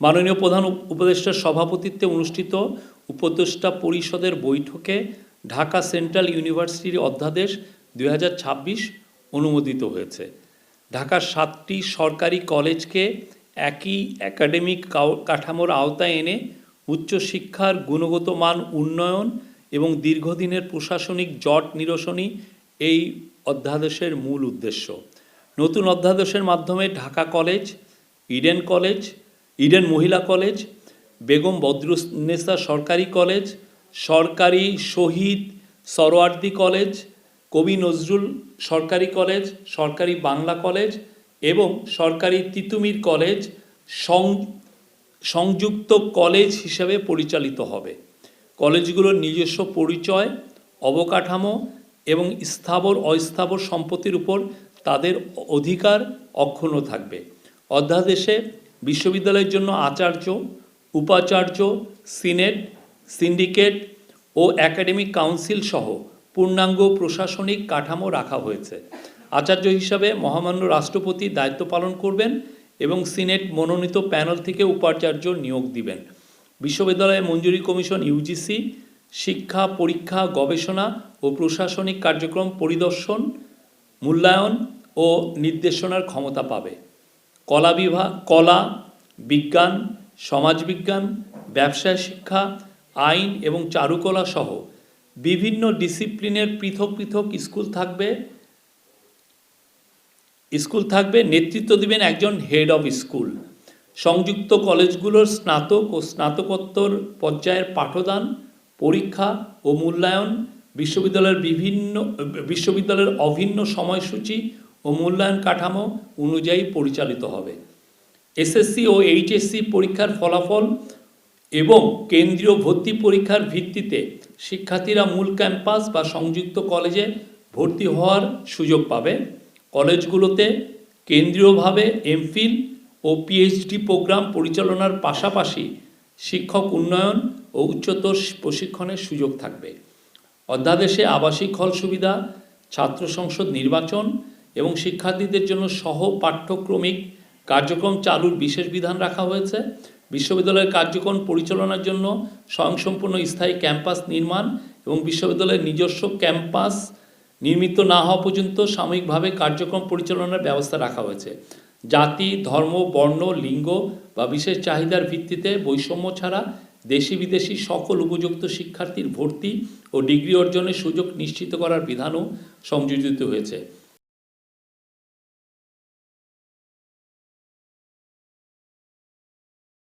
মাননীয় প্রধান উপ- উপদেষ্টার সভাপতিত্বে অনুষ্ঠিত উপদেষ্টা পরিষদের বৈঠকে ঢাকা সেন্ট্রাল ইউনিভার্সিটির অধ্যাদেশ দু হাজার ছাব্বিশ অনুমোদিত হয়েছে। ঢাকার সাতটি সরকারি কলেজকে একই একাডেমিক কাঠামোর আওতায় এনে উচ্চশিক্ষার গুণগত মান উন্নয়ন এবং দীর্ঘদিনের প্রশাসনিক জট নিরসনই এই অধ্যাদেশের মূল উদ্দেশ্য। নতুন অধ্যাদেশের মাধ্যমে Dhaka college, Eden college Eden মহিলা কলেজ, বেগম বদরুন্নেসা সরকারি কলেজ, সরকারি শহীদ সরোয়ার্দি কলেজ, কবি নজরুল সরকারি কলেজ, সরকারি বাংলা কলেজ এবং সরকারি তিতুমির কলেজ সংযুক্ত কলেজ হিসেবে পরিচালিত হবে। কলেজগুলোর নিজস্ব পরিচয়, অবকাঠামো এবং স্থাবর অস্থাবর সম্পত্তির উপর তাদের অধিকার অক্ষুণ্ণ থাকবে। অধ্যাদেশে বিশ্ববিদ্যালয়ের জন্য আচার্য, উপাচার্য, সিনেট, সিন্ডিকেট ও একাডেমিক কাউন্সিল সহ পূর্ণাঙ্গ প্রশাসনিক কাঠামো রাখা হয়েছে। আচার্য হিসাবে মহামান্য রাষ্ট্রপতি দায়িত্ব পালন করবেন এবং সিনেট মনোনীত প্যানেল থেকে উপাচার্য নিয়োগ দিবেন। বিশ্ববিদ্যালয় মঞ্জুরি কমিশন ইউজিসি শিক্ষা, পরীক্ষা, গবেষণা ও প্রশাসনিক কার্যক্রম পরিদর্শন, মূল্যায়ন ও নির্দেশনার ক্ষমতা পাবে। কলা বিভাগ কলা, বিজ্ঞান, সমাজবিজ্ঞান, ব্যবসায় শিক্ষা, আইন এবং চারুকলা সহ বিভিন্ন ডিসিপ্লিনের পৃথক পৃথক স্কুল থাকবে। স্কুল থাকবে, নেতৃত্ব দিবেন একজন হেড অফ স্কুল সংযুক্ত কলেজগুলোর স্নাতক ও স্নাতকোত্তর পর্যায়ের পাঠদান, পরীক্ষা ও মূল্যায়ন, বিশ্ববিদ্যালয়ের বিভিন্ন, বিশ্ববিদ্যালয়ের অভিন্ন সময়সূচি ও মূল্যায়ন কাঠামো অনুযায়ী পরিচালিত হবে। এসএসসি ও এইচএসসি পরীক্ষার ফলাফল এবং কেন্দ্রীয় ভর্তি পরীক্ষার ভিত্তিতে শিক্ষার্থীরা মূল ক্যাম্পাস বা সংযুক্ত কলেজে ভর্তি হওয়ার সুযোগ পাবে। কলেজগুলোতে কেন্দ্রীয়ভাবে এমফিল ও পিএইচডি প্রোগ্রাম পরিচালনার পাশাপাশি শিক্ষক উন্নয়ন ও উচ্চতর প্রশিক্ষণের সুযোগ থাকবে। অধ্যাদেশে আবাসিক হল সুবিধা, ছাত্র সংসদ নির্বাচন এবং শিক্ষার্থীদের জন্য সহ পাঠ্যক্রমিক কার্যক্রম চালুর বিশেষ বিধান রাখা হয়েছে। বিশ্ববিদ্যালয়ের কার্যক্রম পরিচালনার জন্য স্বয়ংসম্পূর্ণ স্থায়ী ক্যাম্পাস নির্মাণ এবং বিশ্ববিদ্যালয়ের নিজস্ব ক্যাম্পাস নির্মিত না হওয়া পর্যন্ত সাময়িকভাবে কার্যক্রম পরিচালনার ব্যবস্থা রাখা হয়েছে। জাতি, ধর্ম, বর্ণ, লিঙ্গ বা বিশেষ চাহিদার ভিত্তিতে বৈষম্য ছাড়া দেশি বিদেশি সকল উপযুক্ত শিক্ষার্থীর ভর্তি ও ডিগ্রি অর্জনের সুযোগ নিশ্চিত করার বিধানও সংযোজিত হয়েছে।